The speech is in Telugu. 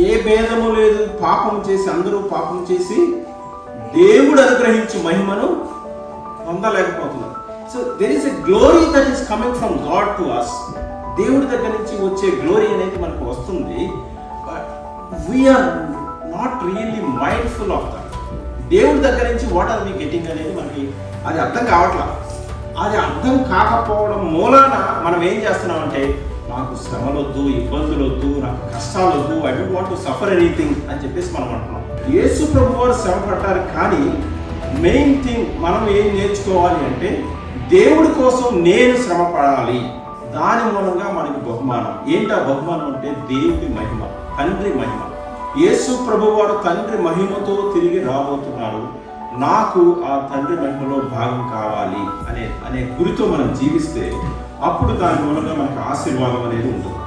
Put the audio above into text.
ఏ భేదము లేదు. పాపం చేసి అందరూ పాపం చేసి దేవుడు అనుగ్రహించి మహిమను పొందలేకపోతున్నారు. So there is a glory that is coming from God to us దేవుడి దగ్గర నుంచి వచ్చే గ్లోరీ అనేది మనకు వస్తుంది. But we are not really mindful of that దేవుడి దగ్గర నుంచి వాట్ ఆర్ మీ గెటింగ్ అనేది మనకి అది అర్థం కావట్లా. అది అర్థం కాకపోవడం మూలాన మనం ఏం చేస్తున్నామంటే నాకు శ్రమలు వద్దు ఇబ్బందులు వద్దు నాకు కష్టాలు వద్దు I don't want to suffer anything అని చెప్పేసి మనం అంటున్నాం. యేసు ప్రభు వారు శ్రమ పడ్డారు కానీ మెయిన్ థింగ్ మనం ఏం నేర్చుకోవాలి అంటే దేవుడి కోసం నేను శ్రమ పడాలి దాని మూలంగా మనకి బహుమానం. ఏంటి ఆ బహుమానం అంటే దేవుడి మహిమ తండ్రి మహిమ. యేసు ప్రభు వారు తండ్రి మహిమతో తిరిగి రాబోతున్నారు. నాకు ఆ తండ్రి మహిమలో భాగం కావాలి అనే అనే గురితో మనం జీవిస్తే అప్పుడు దాని మూలంగా మనకు ఆశీర్వాదం అనేది ఉంటుంది.